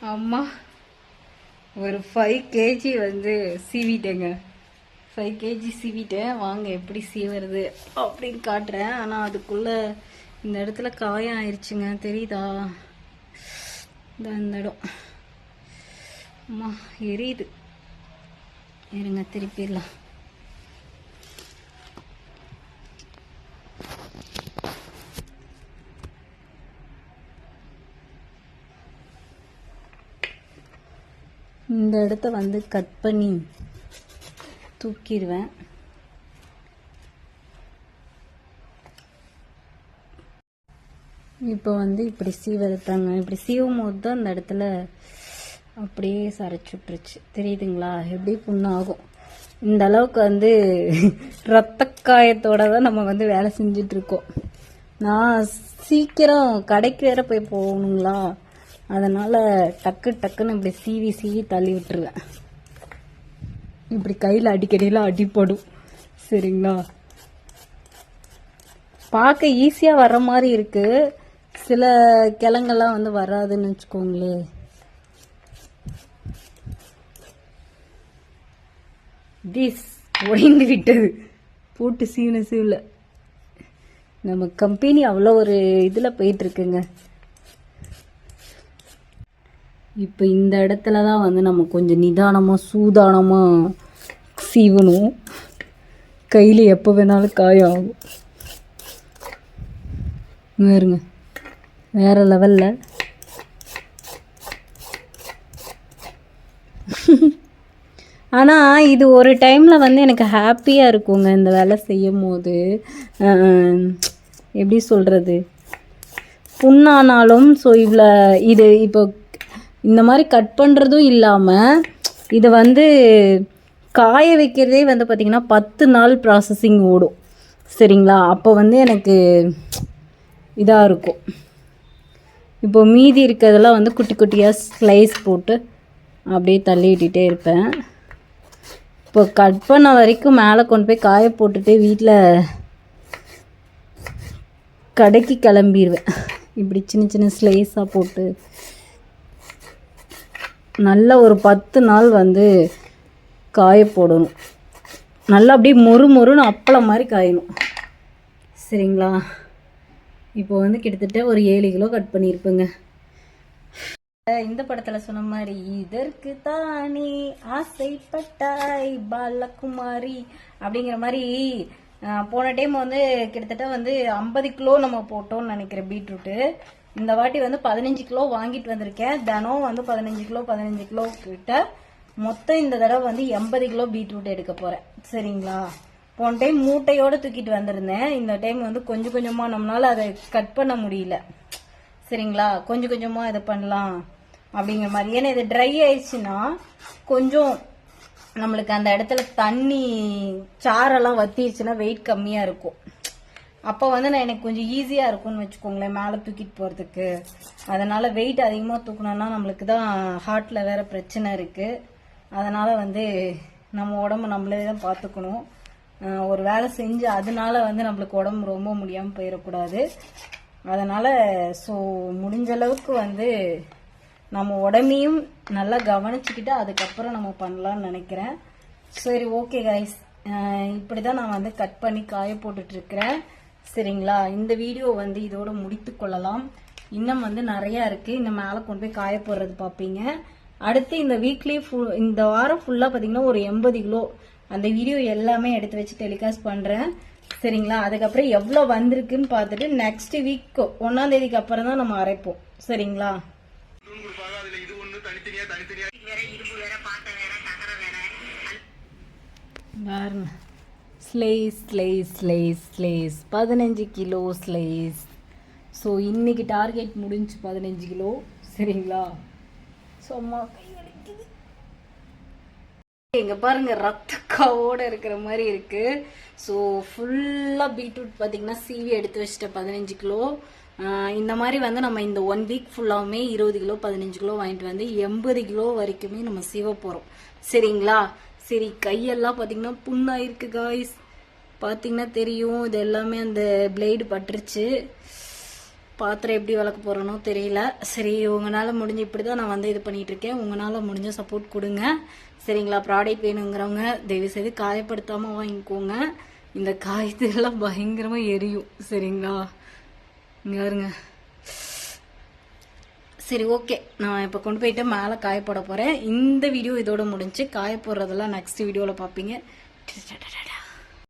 அம்மா ஒரு five KG வந்து சீவிட்டேங்க. Five KG சீவிட்டேன். வாங்க எப்படி சீவுறது அப்படின்னு காட்டுறேன். ஆனால் அதுக்குள்ளே இந்த இடத்துல காயம் ஆயிடுச்சுங்க தெரியுதா? இந்த இடம். அம்மா எரியுது. இருங்க திருப்பிடலாம். இந்த இடத்த வந்து கட் பண்ணி தூக்கிடுவேன். இப்போ வந்து இப்படி சீவெடுத்தாங்க இப்படி சீவும் போது தான் அந்த இடத்துல அப்படியே சரைச்சு விட்ருச்சு தெரியுதுங்களா? எப்படி புண்ணாகும்? இந்த அளவுக்கு வந்து ரத்த காயத்தோட தான் நம்ம வந்து வேலை செஞ்சிட்ருக்கோம் நான் சீக்கிரம் கடைக்கு வேற போய் போகணுங்களா? அதனால் டக்கு டக்குன்னு இப்படி சீவி சீவி தள்ளி விட்டுருவேன். இப்படி கையில் அடிக்கடியில் அடிப்படும் சரிங்களா? பார்க்க ஈஸியாக வர மாதிரி இருக்குது சில கிழங்கெல்லாம் வந்து வராதுன்னு வச்சுக்கோங்களேன் திஸ் ஒடிந்து விட்டது. போட்டு சீவன சீவில். நம்ம கம்பெனி அவ்வளோ ஒரு இதில் போயிட்டுருக்குங்க இப்போ இந்த இடத்துல தான் வந்து நம்ம கொஞ்சம் நிதானமாக சூதானமாக சீவணும். கையில் எப்போ வேணாலும் காயம் ஆகும். வேறுங்க வேறு லெவலில் ஆனால் இது ஒரு டைமில் வந்து எனக்கு ஹாப்பியாக இருக்குங்க இந்த வேலை செய்யும் போது எப்படி சொல்கிறது புண்ணானாலும் ஸோ இவ்வளோ இது இப்போ இந்த மாதிரி கட் பண்ணுறதும் இல்லாமல் இது வந்து காய வைக்கிறதே வந்து பார்த்திங்கன்னா பத்து நாள் ப்ராசஸிங் ஓடும். சரிங்களா? அப்போ வந்து எனக்கு இதாக இருக்கும். இப்போ மீதி இருக்கிறதெல்லாம் வந்து குட்டி குட்டியாக ஸ்லைஸ் போட்டு அப்படியே தள்ளி இருப்பேன். இப்போ கட் பண்ண வரைக்கும் மேலே கொண்டு போய் காய போட்டுட்டு வீட்டில் கடைக்கு கிளம்பிடுவேன் இப்படி சின்ன சின்ன ஸ்லைஸாக போட்டு நல்ல ஒரு பத்து நாள் வந்து காய போடணும். நல்லா அப்படியே மொறு மொறுன்னு அப்பளம் மாதிரி காயணும். சரிங்களா? இப்போ வந்து கிட்டத்தட்ட ஒரு ஏழு கிலோ கட் பண்ணியிருப்பேங்க. இந்த படத்துல சொன்ன மாதிரி இதற்கு தானே ஆசைப்பட்டாய் பாலகுமாரி அப்படிங்கிற மாதிரி போன டைம் வந்து கிட்டத்தட்ட வந்து ஐம்பது கிலோ நம்ம போட்டோம்னு நினைக்கிறேன் பீட்ரூட்டு. இந்த வாட்டி வந்து பதினஞ்சு கிலோ வாங்கிட்டு வந்திருக்கேன். தினம் வந்து பதினஞ்சு கிலோ பதினஞ்சு கிலோ கிட்ட. மொத்தம் இந்த தடவை வந்து எண்பது கிலோ பீட்ரூட் எடுக்க போறேன். சரிங்களா? போன டைம் மூட்டையோட தூக்கிட்டு வந்திருந்தேன். இந்த டைம் வந்து கொஞ்சம் கொஞ்சமா நம்மளால அதை கட் பண்ண முடியல. சரிங்களா? கொஞ்சம் கொஞ்சமா இதை பண்ணலாம் அப்படிங்கிற மாதிரி. ஏன்னா இது ட்ரை ஆயிடுச்சுன்னா கொஞ்சம் நம்மளுக்கு அந்த இடத்துல தண்ணி சாரெல்லாம் வத்திருச்சுன்னா வெயிட் கம்மியா இருக்கும். அப்போ வந்து நான் எனக்கு கொஞ்சம் ஈஸியாக இருக்கும்னு வச்சுக்கோங்களேன் மேலே தூக்கிட்டு போகிறதுக்கு அதனால் வெயிட் அதிகமாக தூக்கணும்னா நம்மளுக்கு தான் ஹார்ட்டில் வேறு பிரச்சனை இருக்குது அதனால் வந்து நம்ம உடம்பு நம்மளே தான் பார்த்துக்கணும் ஒரு வேலை செஞ்சு அதனால வந்து நம்மளுக்கு உடம்பு ரொம்ப முடியாமல் போயிடக்கூடாது. அதனால் ஸோ முடிஞ்ச அளவுக்கு வந்து நம்ம உடம்பையும் நல்லா கவனிச்சுக்கிட்டு அதுக்கப்புறம் நம்ம பண்ணலாம்னு நினைக்கிறேன். சரி ஓகே கைஸ் இப்படி தான் நான் வந்து கட் பண்ணி காய போட்டுட்ருக்கிறேன் சரிங்களா? இந்த வீடியோ வந்து இதோட முடித்து கொள்ளலாம். இன்னும் வந்து நிறையா இருக்குது இந்த மேலே கொண்டு போய் காய போடுறது பார்ப்பீங்க அடுத்து இந்த வீக்லி ஃபுல் இந்த வாரம் ஃபுல்லாக பார்த்தீங்கன்னா ஒரு எண்பது கிலோ அந்த வீடியோ எல்லாமே எடுத்து வச்சு டெலிகாஸ்ட் பண்ணுறேன் சரிங்களா? அதுக்கப்புறம் எவ்வளோ வந்திருக்குன்னு பார்த்துட்டு நெக்ஸ்ட் வீக் ஒன்றாம் தேதிக்கு அப்புறம் தான் நம்ம அரைப்போம். சரிங்களா? பாருங்க. ஸ்லேஸ் ஸ்லேஸ் ஸ்லேஸ் ஸ்லேஸ் பதினஞ்சு கிலோ ஸ்லேஸ் ஸோ இன்னைக்கு டார்கெட் முடிஞ்சு பதினஞ்சு கிலோ சரிங்களா? ஸோ அம்மா கை வலிக்குது இங்க பாருங்க ரத்த இருக்கிற மாதிரி இருக்குது ஸோ ஃபுல்லாக பீட்ரூட் பார்த்தீங்கன்னா சீவி எடுத்து வச்சுட்டேன் பதினஞ்சு கிலோ. இந்த மாதிரி வந்து நம்ம இந்த ஒன் வீக் ஃபுல்லாவுமே இருபது கிலோ பதினஞ்சு கிலோ வாங்கிட்டு வந்து எண்பது கிலோ வரைக்குமே நம்ம சீவ போகிறோம் சரிங்களா? சரி கையெல்லாம் பார்த்தீங்கன்னா புண்ணாயிருக்கு காய்ஸ் பார்த்தீங்கன்னா தெரியும் இது எல்லாமே அந்த பிளேடு பட்டுருச்சு. பாத்திரம் எப்படி வளர்க்க போகிறேனோ தெரியல. சரி உங்களால் முடிஞ்சு இப்படி தான் நான் வந்து இது பண்ணிகிட்ருக்கேன் இருக்கேன். உங்களால் முடிஞ்ச சப்போர்ட் கொடுங்க. சரிங்களா ப்ராடக்ட் வேணுங்கிறவங்க தயவு செய்து காயப்படுத்தாமல் வாங்கிக்கோங்க. இந்த காயத்துலாம் பயங்கரமாக எரியும். சரிங்களா? இங்கே வருங்க சரி ஓகே நான் இப்போ கொண்டு போயிட்டு மேலே காய போட போகிறேன் இந்த வீடியோ இதோட முடிஞ்சு காய போடுறதெல்லாம் நெக்ஸ்ட் வீடியோவில் பார்ப்பீங்க